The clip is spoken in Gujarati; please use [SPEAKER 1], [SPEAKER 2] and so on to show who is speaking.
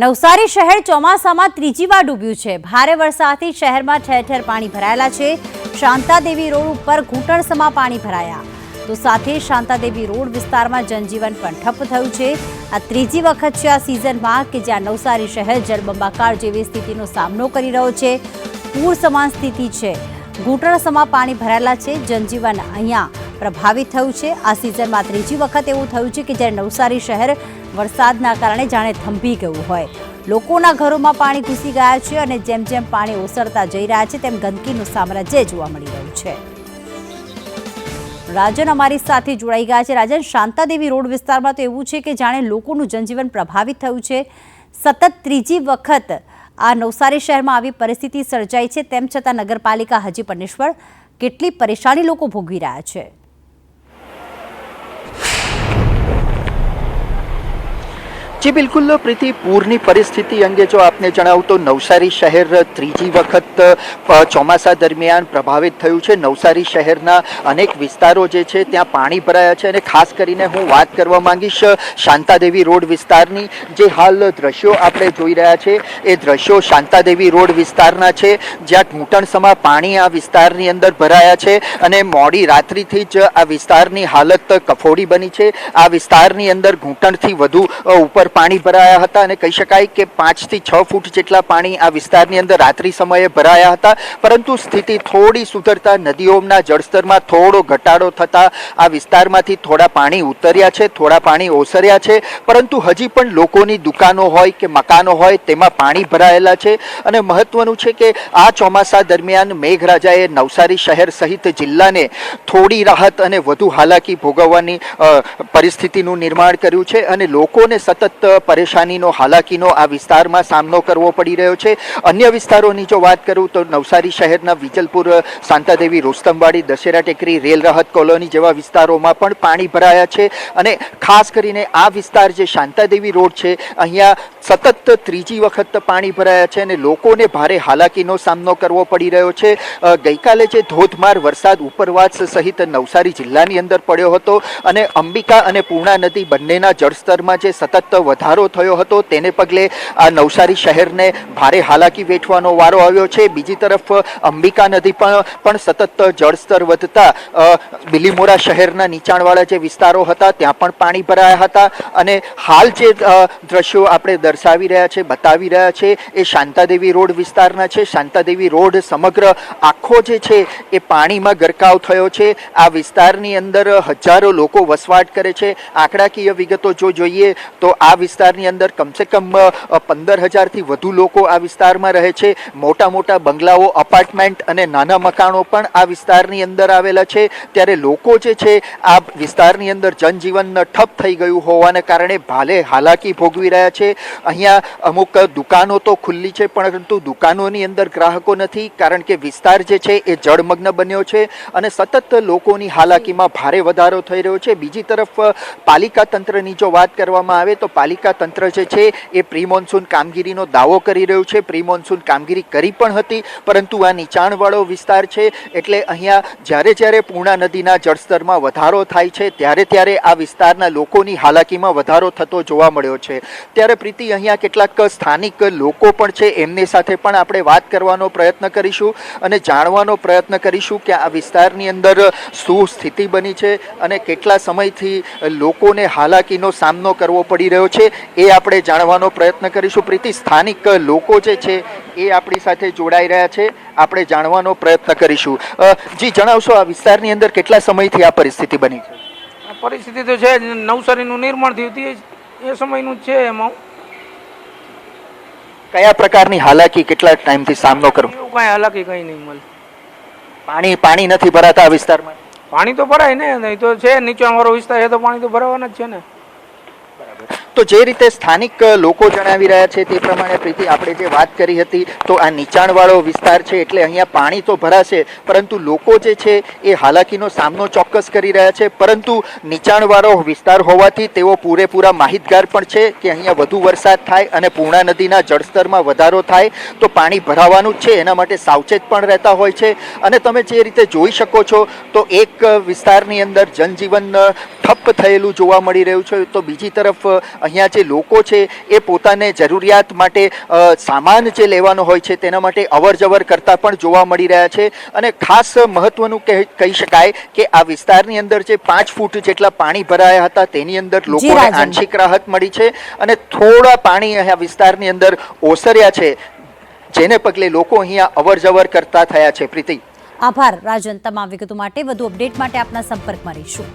[SPEAKER 1] નવસારી શહેર ચોમાસામાં ત્રીજી ડૂબ્યું છે. ભારે વરસાદથી શહેરમાં ઠેર ઠેર પાણી ભરાયેલા છે. શાંતાદેવી રોડ ઉપર ઘૂંટણસમા પાણી ભરાયા. તો સાથે શાંતાદેવી રોડ વિસ્તારમાં જનજીવન પણ ઠપ થયું છે. આ ત્રીજી વખત છે આ સિઝનમાં કે જ્યાં નવસારી શહેર જળબંબાકાર જેવી સ્થિતિનો સામનો કરી રહ્યો છે. પૂર સમાન સ્થિતિ છે. ઘૂંટણસમા પાણી ભરાયેલા છે. જનજીવન અહીંયા પ્રભાવિત થયું છે. આ સિઝનમાં ત્રીજી વખત એવું થયું છે કે જ્યારે નવસારી શહેર વરસાદના કારણે જાણે થંભી ગયું હોય. લોકોના ઘરોમાં પાણી ઘૂસી ગયા છે અને જેમ જેમ પાણી ઓસરતા જઈ રહ્યા છે, તેમ ગંદકીનું સામ્રાજ્ય જોવા મળી રહ્યું છે. રાજન અમારી સાથે જોડાઈ ગયા છે. રાજન, શાંતાદેવી રોડ વિસ્તારમાં તો એવું છે કે જાણે લોકોનું જનજીવન પ્રભાવિત થયું છે. સતત ત્રીજી વખત આ નવસારી શહેરમાં આવી પરિસ્થિતિ સર્જાઈ છે. તેમ છતાં નગરપાલિકા હજી પણ નિષ્ફળ કેટલી પરેશાની લોકો ભોગવી રહ્યા છે.
[SPEAKER 2] જી, બિલકુલ, પ્રીતિ, પૂરની પરિસ્થિતિ અંગે જો આપને જણાવું તો નવસારી શહેર ત્રીજી વખત ચોમાસા દરમિયાન પ્રભાવિત થયું છે. નવસારી શહેરના અનેક વિસ્તારો જે છે, ત્યાં પાણી ભરાયા છે અને ખાસ કરીને હું વાત કરવા માંગીશ શાંતાદેવી રોડ વિસ્તારની જે હાલ દ્રશ્યો આપણે જોઈ રહ્યા છે. એ દ્રશ્યો શાંતાદેવી રોડ વિસ્તારના છે. જ્યાં ઘૂંટણસમા પાણી આ વિસ્તારની અંદર ભરાયા છે અને મોડી રાત્રિથી જ આ વિસ્તારની હાલત કફોડી બની છે. આ વિસ્તારની અંદર ઘૂંટણથી વધુ ઉપર પાણી ભરાયા હતા અને કહી શકાય કે પાંચથી છ ફૂટ જેટલા પાણી આ વિસ્તારની અંદર રાત્રિ સમયે ભરાયા હતા. પરંતુ સ્થિતિ થોડી સુધરતા નદીઓના જળસ્તરમાં થોડો ઘટાડો થતા આ વિસ્તારમાંથી થોડા પાણી ઉતર્યા છે, થોડા પાણી ઓસર્યા છે. પરંતુ હજી પણ લોકોની દુકાનો હોય કે મકાનો હોય તેમાં પાણી ભરાયેલા છે. અને મહત્વનું છે કે આ ચોમાસા દરમિયાન મેઘરાજાએ નવસારી શહેર સહિત જિલ્લાને થોડી રાહત અને વધુ હાલાકી ભોગવવાની પરિસ્થિતિનું નિર્માણ કર્યું છે અને લોકોને સતત પરેશાનીનો, હાલાકીનો આ વિસ્તારમાં સામનો કરવો પડી રહ્યો છે. અન્ય વિસ્તારોની જો વાત કરું તો નવસારી શહેરના વિજલપુર, શાંતાદેવી, રોસ્તમવાડી, દશેરા ટેકરી, રેલ રાહત કોલોની જેવા વિસ્તારોમાં પણ પાણી ભરાયા છે. અને ખાસ કરીને આ વિસ્તાર જે શાંતાદેવી રોડ છે, અહીંયા સતત ત્રીજી વખત પાણી ભરાયા છે અને લોકોને ભારે હાલાકીનો સામનો કરવો પડી રહ્યો છે. ગઈકાલે જે ધોધમાર વરસાદ, ઉપરવાસ સહિત નવસારી જિલ્લાની અંદર પડ્યો હતો અને અંબિકા અને પૂર્ણા નદી બંનેના જળસ્તરમાં જે સતત વધારો થયો હતો તેને પગલે આ નવસારી શહેરને ભારે હાલાકી વેઠવાનો વારો આવ્યો છે. બીજી તરફ, અંબિકા નદી પણ પણ સતત જળસ્તર વધતા બિલીમોરા શહેરના નીચાણવાળા જે વિસ્તારો હતા, ત્યાં પણ પાણી ભરાયા હતા અને હાલ જે દ્રશ્યો આપણે દર્શાવી રહ્યા છે, બતાવી રહ્યા છે, એ શાંતાદેવી રોડ વિસ્તારના છે. શાંતાદેવી રોડ સમગ્ર આખો જે છે, એ પાણીમાં ગરકાવ થયો છે. આ વિસ્તારની અંદર હજારો લોકો વસવાટ કરે છે. આંકડાકીય વિગતો જો જોઈએ, તો આ વિસ્તારની અંદર કમસે કમ પંદર હજારથી વધુ લોકો આ વિસ્તારમાં રહે છે. મોટા મોટા બંગલાઓ અપાર્ટમેન્ટ અને નાના મકાનો પણ આ વિસ્તારની અંદર આવેલા છે. ત્યારે લોકો જે છે, આ વિસ્તારની અંદર જનજીવન ઠપ થઈ ગયું હોવાને કારણે ભાલે હાલાકી ભોગવી રહ્યા છે. અહીંયા અમુક દુકાનો તો ખુલ્લી છે, પરંતુ દુકાનોની અંદર ગ્રાહકો નથી, કારણ કે વિસ્તાર જે છે એ જળમગ્ન બન્યો છે અને સતત લોકોની હાલાકીમાં ભારે વધારો થઈ રહ્યો છે. બીજી તરફ, પાલિકા તંત્રની જો વાત કરવામાં આવે તો પાલિકા તંત્ર જે છે એ પ્રી મોન્સૂન કામગીરીનો દાવો કરી રહ્યું છે. પ્રી મોન્સૂન કામગીરી કરી પણ હતી, પરંતુ આ નીચાણવાળો વિસ્તાર છે, એટલે અહીંયા જ્યારે જ્યારે પૂર્ણા નદીના જળસ્તરમાં વધારો થાય છે, ત્યારે ત્યારે આ વિસ્તારના લોકોની હાલાકીમાં વધારો થતો જોવા મળ્યો છે. ત્યારે પ્રીતિ, અહીંયા કેટલાક સ્થાનિક લોકો પણ છે, એમની સાથે પણ આપણે વાત કરવાનો પ્રયત્ન કરીશું અને જાણવાનો પ્રયત્ન કરીશું કે આ વિસ્તારની અંદર શું સ્થિતિ બની છે અને કેટલા સમયથી લોકોને હાલાકીનો સામનો કરવો પડી રહ્યો છે એ આપણે જાણવાનો પ્રયત્ન કરીશું. પ્રીતિ સ્થાનિક લોકો જે છે એ આપણી સાથે જોડાઈ રહ્યા છે. આપણે જાણવાનો પ્રયત્ન કરીશું. જી જણાવશો આ વિસ્તારની અંદર કેટલા સમયથી આ પરિસ્થિતિ બની છે?
[SPEAKER 3] પરિસ્થિતિ તો છે નવસારીનું નિર્માણ થયું હતું એ સમયનું છે એમાં.
[SPEAKER 2] કયા પ્રકારની હાલાકી કેટલા ટાઈમથી સામનો કરવો
[SPEAKER 3] કાંઈ હાલાકી કંઈ નહીં મળે.
[SPEAKER 2] પાણી પાણી નથી ભરાતા આ વિસ્તારમાં?
[SPEAKER 3] પાણી તો ભરાય ને નહીં તો છે નીચાણવાળો વિસ્તાર એ તો પાણી તો ભરાવાના જ છે ને.
[SPEAKER 2] તો જે રીતે સ્થાનિક લોકો જણાવી રહ્યા છે તે પ્રમાણે પ્રીતિ, આપણે જે વાત કરી હતી, તો આ નીચાણવાળો વિસ્તાર છે, એટલે અહીંયા પાણી તો ભરાશે, પરંતુ લોકો જે છે એ હાલાકીનો સામનો ચોક્કસ કરી રહ્યા છે. પરંતુ નીચાણવાળો વિસ્તાર હોવાથી તેઓ પૂરેપૂરા માહિતગાર પણ છે કે અહીંયા વધુ વરસાદ થાય અને પૂર્ણા નદીના જળસ્તરમાં વધારો થાય, તો પાણી ભરાવાનું જ છે, એના માટે સાવચેત પણ રહેતા હોય છે. અને તમે જે રીતે જોઈ શકો છો, તો એક વિસ્તારની અંદર જનજીવન ઠપ્પ થયેલું જોવા મળી રહ્યું છે. તો બીજી તરફ અહીંયા જે લોકો છે એ પોતાને જરૂરિયાત માટે સામાન જે લેવાનો હોય છે તેના માટે અવર જવર કરતા પણ જોવા મળી રહ્યા છે. અને ખાસ મહત્વનું કહી કહી શકાય કે આ વિસ્તારની અંદર જે પાંચ ફૂટ જેટલા પાણી ભરાયા હતા તેની અંદર લોકોને આંશિક રાહત મળી છે અને થોડા પાણી અહીંયા વિસ્તારની અંદર ઓસર્યા છે જેને પગલે લોકો અહીંયા અવર જવર કરતા થયા છે. પ્રીતિ.
[SPEAKER 1] આભાર રાજન તમામ વિગતો માટે. વધુ અપડેટ માટે આપના સંપર્કમાં રહીશું.